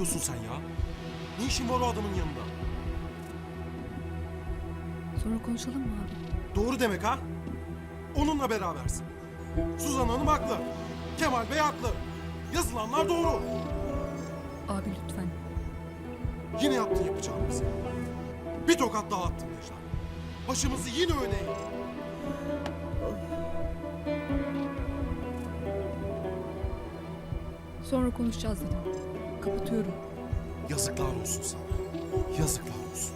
yapıyorsun sen ya? Ne işin var o adamın yanında? Sonra konuşalım mı abi? Doğru demek ha? Onunla berabersin. Suzan Hanım haklı. Kemal Bey haklı. Yazılanlar doğru. Abi lütfen. Yine yaptın yapacağımızı. Bir tokat daha attın Necla. Başımızı yine öne eğdin. Sonra konuşacağız dedim. Kapatıyorum. Yazıklar olsun sana. Yazıklar olsun.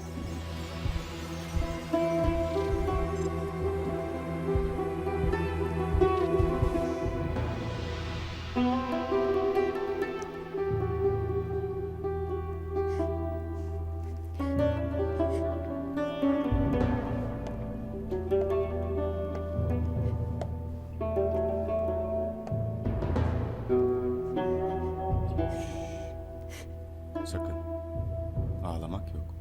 Ağlamak yok.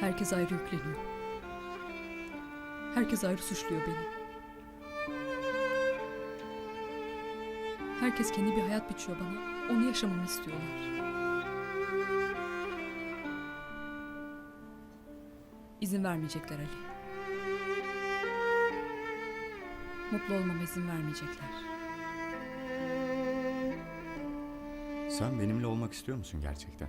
Herkes ayrı yükleniyor. Herkes ayrı suçluyor beni. Herkes kendi bir hayat biçiyor bana. Onu yaşamamı istiyorlar. İzin vermeyecekler Ali. Mutlu olmama izin vermeyecekler. Sen benimle olmak istiyor musun gerçekten?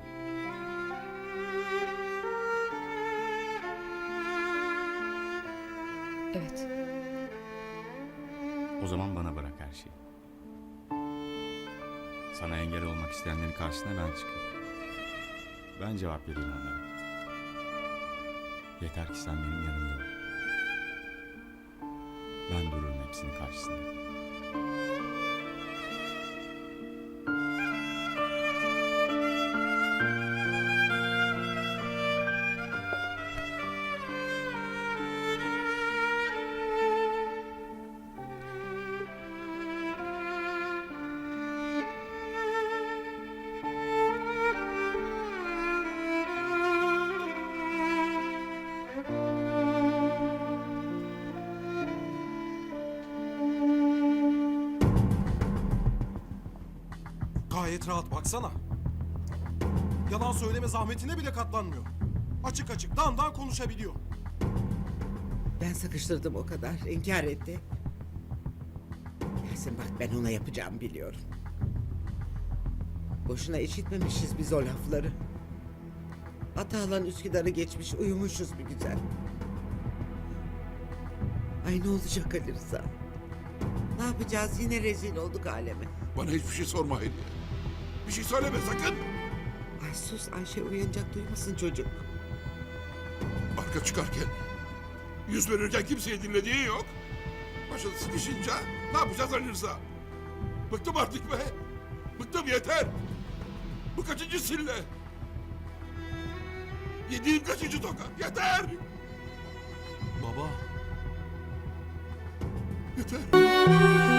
Evet. O zaman bana bırak her şeyi. Sana engel olmak isteyenlerin karşısına ben çıkayım. Ben cevap vereyim onlara. Yeter ki sen benim yanımda ol. Ben dururum hepsinin karşısında. Gayet rahat baksana. Yalan söyleme zahmetine bile katlanmıyor. Açık açık dan dan konuşabiliyor. Ben sıkıştırdım o kadar. inkar etti. Yasin bak ben ona yapacağımı biliyorum. Boşuna işitmemişiz biz o lafları. Atalan Üsküdar'ı geçmiş uyumuşuz bir güzel. Ay ne olacak Ali Rıza? Ne yapacağız yine rezil olduk aleme. Bana hiçbir şey sorma Hayriye. Bir şey söyleme sakın. Ay sus Ayşe uyanacak duymasın çocuk. Arka çıkarken, yüz verirken kimseyi dinlediğin yok. Başın sıkışınca ne yapacağız Ali Rıza? Bıktım artık be. Bıktım yeter. Bu kaçıncı sille? Yediğin kaçıncı toka? Yeter. Baba Yeter.